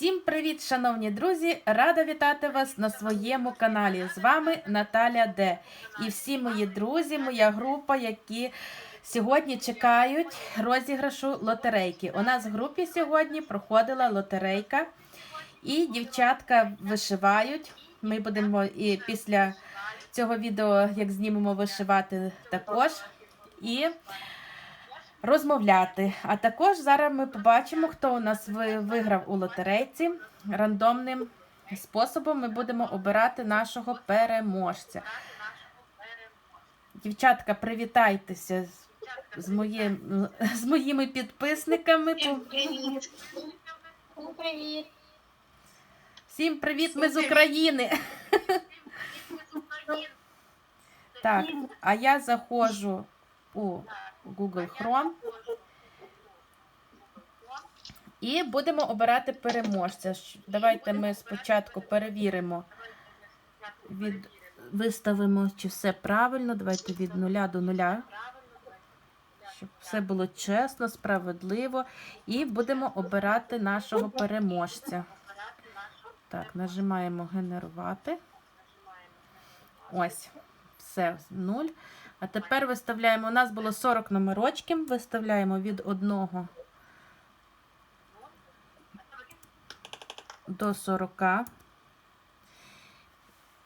Всім привіт, шановні друзі! Рада вітати вас на своєму каналі. З вами Наталя Д. І всі мої друзі, моя група, які сьогодні чекають розіграшу лотерейки. У нас в групі сьогодні проходила лотерейка, і дівчатка вишивають. Ми будемо і після цього відео, як знімемо вишивати, також. І розмовляти. А також зараз ми побачимо, хто у нас виграв у лотерейці. Рандомним способом ми будемо обирати нашого переможця. Дівчатка, привітайтеся з, моїм, з моїми підписниками. Привіт. Привіт. Всім привіт, ми з України. Так, а я заходжу у Google Chrome. І будемо обирати переможця. Давайте ми спочатку перевіримо, від... виставимо, чи все правильно. Давайте від нуля до нуля. Щоб все було чесно, справедливо. І будемо обирати нашого переможця. Так, нажимаємо генерувати. Ось, все, нуль. А тепер виставляємо, у нас було 40 номерочків, виставляємо від 1 до 40.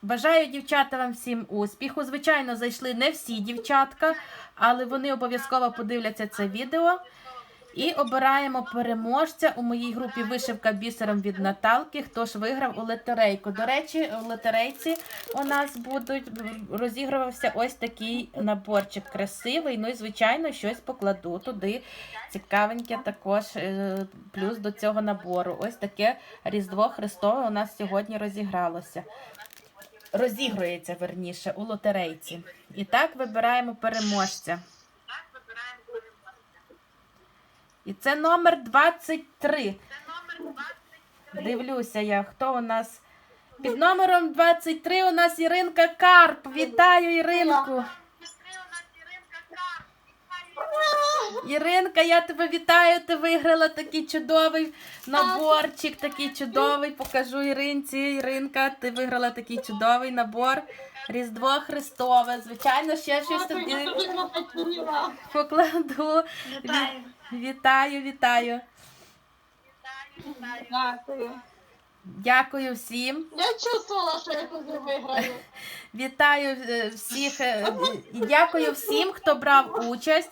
Бажаю дівчата вам всім успіху. Звичайно, зайшли не всі дівчатка, але вони обов'язково подивляться це відео. І обираємо переможця у моїй групі вишивка бісером від Наталки. Хто ж виграв у лотерейку? До речі, у лотерейці у нас будуть розігрувався ось такий наборчик красивий. Ну і звичайно, щось покладу туди. Цікавеньке також е, плюс до цього набору. Ось таке Різдво Христове у нас сьогодні розігралося. Розігрується верніше у лотерейці. І так вибираємо переможця. І це номер 23. Дивлюся я, хто у нас. Під номером 23 у нас Іринка Карп. Вітаю, Іринку. Іринка, я тебе вітаю. Ти виграла такий чудовий наборчик, такий чудовий. Покажу Іринці. Іринка, ти виграла такий чудовий набор. Різдво Христове. Звичайно, ще щось тобі покладу. Вітаю. Вітаю, вітаю. Дякую. Дякую всім. Я чувствувала, що я тут виграю. Вітаю е, всіх е, і дякую всім, хто брав участь.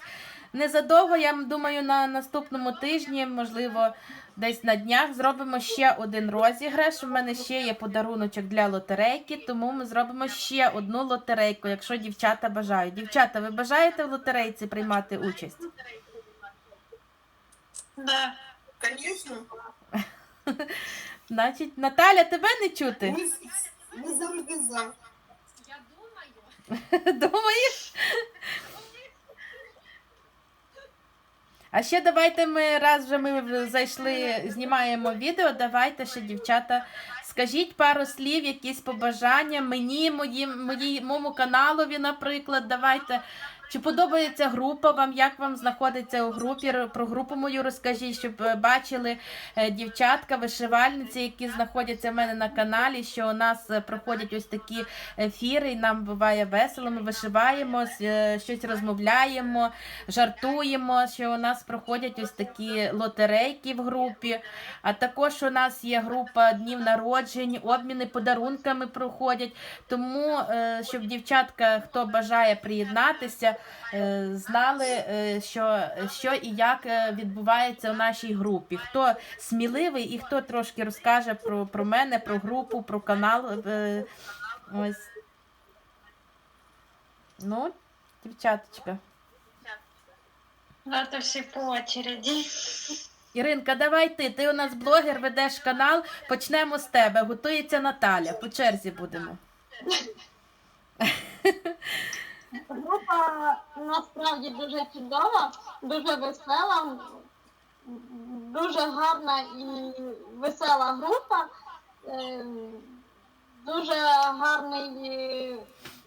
Незадовго, я думаю, на наступному тижні, можливо, десь на днях, зробимо ще один розіграш. У мене ще є подаруночок для лотерейки, тому ми зробимо ще одну лотерейку, якщо дівчата бажають. Дівчата, ви бажаєте в лотерейці приймати участь? Да, конечно. Значить, Наталя, тебе не чути? Мы, мы завжди за. Думаєш? А ще давайте ми, раз вже ми зайшли, знімаємо відео, давайте ще, дівчата, скажіть пару слів, якісь побажання мені, моїм, моєму каналові, наприклад, давайте. Чи подобається група вам, як вам знаходиться у групі? Про групу мою розкажіть, щоб е, бачили е, дівчатка, вишивальниці, які знаходяться в мене на каналі, що у нас е, проходять ось такі ефіри, і нам буває весело, ми вишиваємо, щось розмовляємо, жартуємо, що у нас проходять ось такі лотерейки в групі. А також у нас є група днів народжень, обміни подарунками проходять. Тому, щоб дівчатка, хто бажає приєднатися, знали, е, що, що і як е, відбувається у нашій групі. Хто сміливий і хто трошки розкаже про, про мене, про групу, про канал. е, Ось. Ну, дівчаточка. Давайте всі по очереді. Іринка, давай ти. Ти у нас блогер, ведеш канал. Почнемо з тебе. Готується Наталя. По черзі будемо. Група насправді дуже чудова, дуже весела, дуже гарна і весела група. Е, Дуже гарний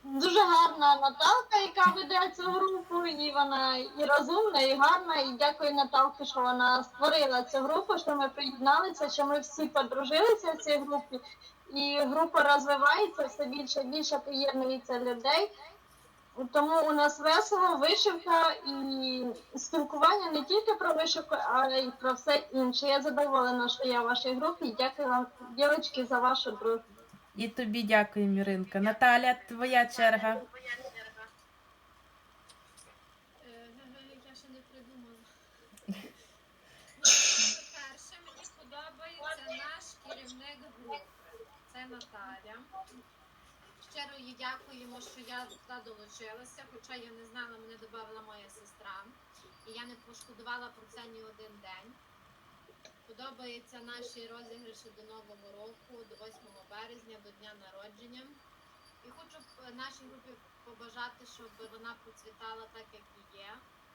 дуже гарна Наталка, яка веде цю групу, і вона і розумна, і гарна. І дякую Наталці, що вона створила цю групу, що ми приєдналися, що ми всі подружилися в цій групі. І група розвивається, все більше і більше приєднується людей. Тому у нас весело, вишивка і спілкування не тільки про вишивку, а й про все інше. Я задоволена, що я в вашій групі. Дякую вам, дівчатки, за вашу дружбу. І тобі дякую, Міринка. Наталя, твоя черга. Е, Я ще не придумала. По-перше, мені подобається наш керівник групи. Це Наталя. Щиро їй дякуємо, що я туди долучилася, хоча я не знала, мене додала моя сестра. І я не пошкодувала про це ні один день. Подобаються наші розіграші до Нового року, до 8 березня, до дня народження. І хочу е, нашій групі побажати, щоб вона процвітала так, як і є.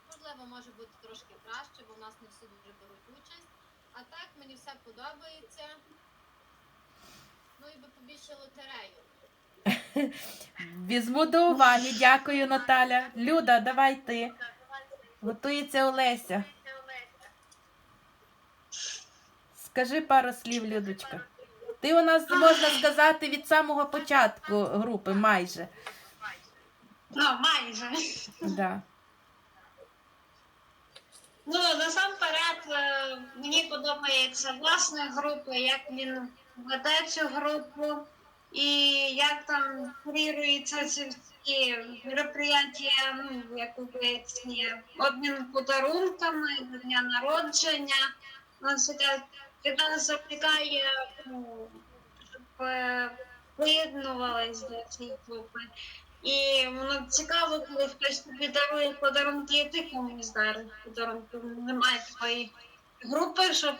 Можливо, може бути трошки краще, бо в нас не всі дуже беруть участь. А так мені все подобається. Ну і би побільше лотерею. Візьму до уваги. Дякую, Наталя. Люда, давай ти. Готується Олеся. Скажи пару слів, Людочка. Ти у нас, можна сказати, від самого початку групи майже. Ну, майже. Да. Ну, насамперед, е, мені подобається власна група, як він веде цю групу, і як там куріруються ці всі мероприятия, ну, як поясні, обмін подарунками дня народження. Нас нас закликає, ну, е, до цієї групи. І воно цікаво, коли хтось тобі дарує подарунки, і ти комусь дариш подарунки. Немає такої групи, щоб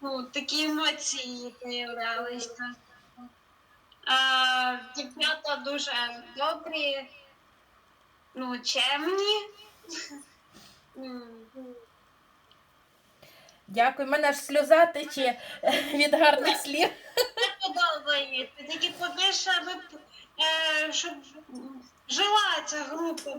ну, такі емоції появлялися. Дівчата дуже добрі, ну, чемні. Дякую, Дякую. Мене аж сльоза тече від гарних слів. Не подобається. Тільки побільше, щоб жила ця група.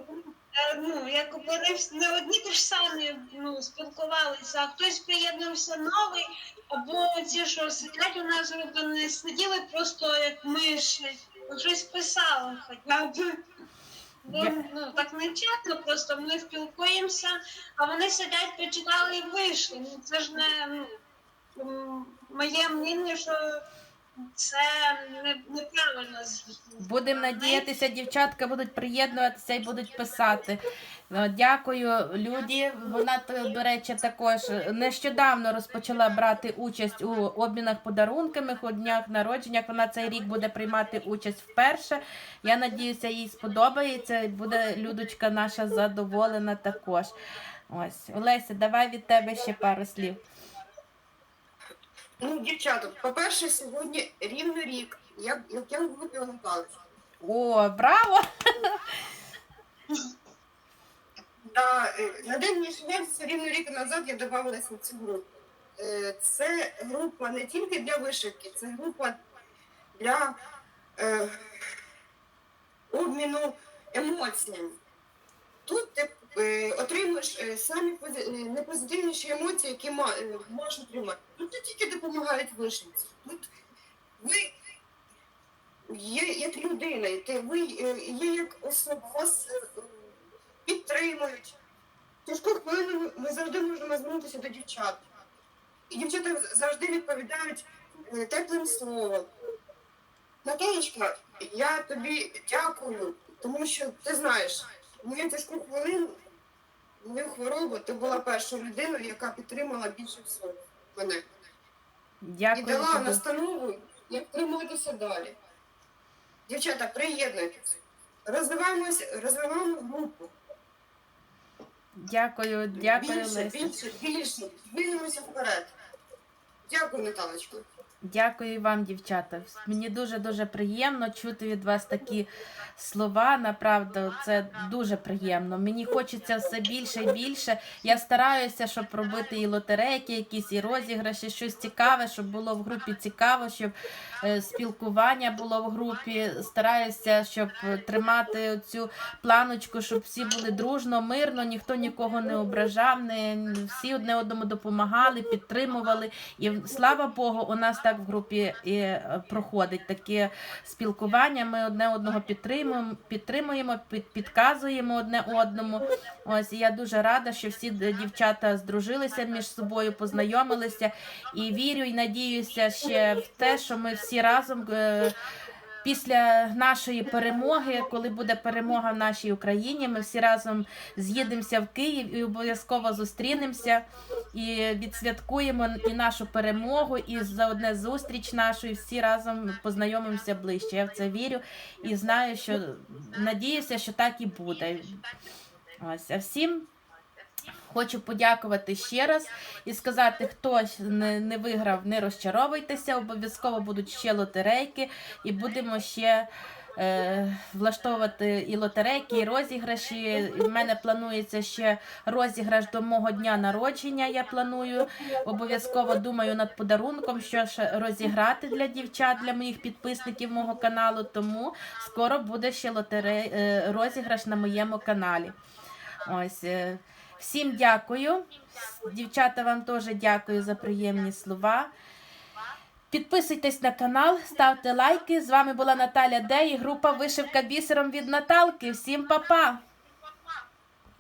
Е, ну, як вони не одні ті ж самі ну, спілкувалися, а хтось приєднався новий, або ці, що сидять у нас групи, не сиділи просто як миші, щось писали хоча б. Бо, ну, так не чесно, просто ми спілкуємося, а вони сидять, почитали і вийшли. Ну, це ж не ну, моє мнення, що це не, неправильно. Будемо надіятися, дівчатка будуть приєднуватися і будуть писати. Ну, Дякую Люді. Вона, то, до речі, також нещодавно розпочала брати участь у обмінах подарунками, у днях народженнях. Вона цей рік буде приймати участь вперше. Я надіюся, їй сподобається. і Буде Людочка наша задоволена також. Ось, Олеся, давай від тебе ще пару слів. Ну, дівчата, по-перше, сьогодні рівно рік, як, як я в групі Галич. О, браво! Да, е, на день міжневця рівно рік назад я додавалася на цю групу. Е, Це група не тільки для вишивки, це група для е, обміну емоціями. Тут ти отримуєш е, самі е, найпозитивніші емоції, які е, можеш отримати. Тут не тільки допомагають вишивці. Тут ви є як людина, ти, ви е, є як особа, вас е, підтримують. Тяжку хвилину ми завжди можемо звернутися до дівчат. І дівчата завжди відповідають е, теплим словом. Наталечка, я тобі дякую, тому що ти знаєш, мою тяжку хвилину, мою хворобу, ти була першою людиною, яка підтримала більше всього мене. І дала тобі. настанову, як триматися далі. Дівчата, приєднуйтесь. Розвиваємось, розвиваємо групу. Дякую, дякую, більше, Леся. більше, більше. Двигаємося вперед. Дякую, Наталочко. Дякую вам, дівчата. Мені дуже дуже приємно чути від вас такі слова. Направду, це дуже приємно. Мені хочеться все більше і більше. Я стараюся, щоб робити і лотерейки, якісь і розіграші, щось цікаве, щоб було в групі цікаво, щоб е, спілкування було в групі. Стараюся, щоб тримати цю планочку, щоб всі були дружно, мирно, ніхто нікого не ображав, не всі одне одному допомагали, підтримували. І слава Богу, у нас так в групі і е, проходить таке спілкування. Ми одне одного підтримуємо, підтримуємо, під, підказуємо одне одному. Ось я дуже рада, що всі дівчата здружилися між собою, познайомилися. І вірю і надіюся ще в те, що ми всі разом. Після нашої перемоги, коли буде перемога в нашій Україні, ми всі разом з'їдемося в Київ і обов'язково зустрінемося і відсвяткуємо і нашу перемогу, і за одне зустріч нашу, і всі разом познайомимося ближче. Я в це вірю і знаю, що надіюся, що так і буде. Ось, а всім хочу подякувати ще раз і сказати, хто не, не виграв, не розчаровуйтеся. Обов'язково будуть ще лотерейки, і будемо ще. Е, влаштовувати і лотерейки, і розіграші. У мене планується ще розіграш до мого дня народження. Я планую обов'язково думаю над подарунком, що ж розіграти для дівчат, для моїх підписників мого каналу. Тому скоро буде ще лотерей, е, розіграш на моєму каналі. Ось. Всім дякую. Дівчата, вам теж дякую за приємні слова. Підписуйтесь на канал, ставте лайки. З вами була Наталя Дей група Вишивка бісером від Наталки. Всім па-па!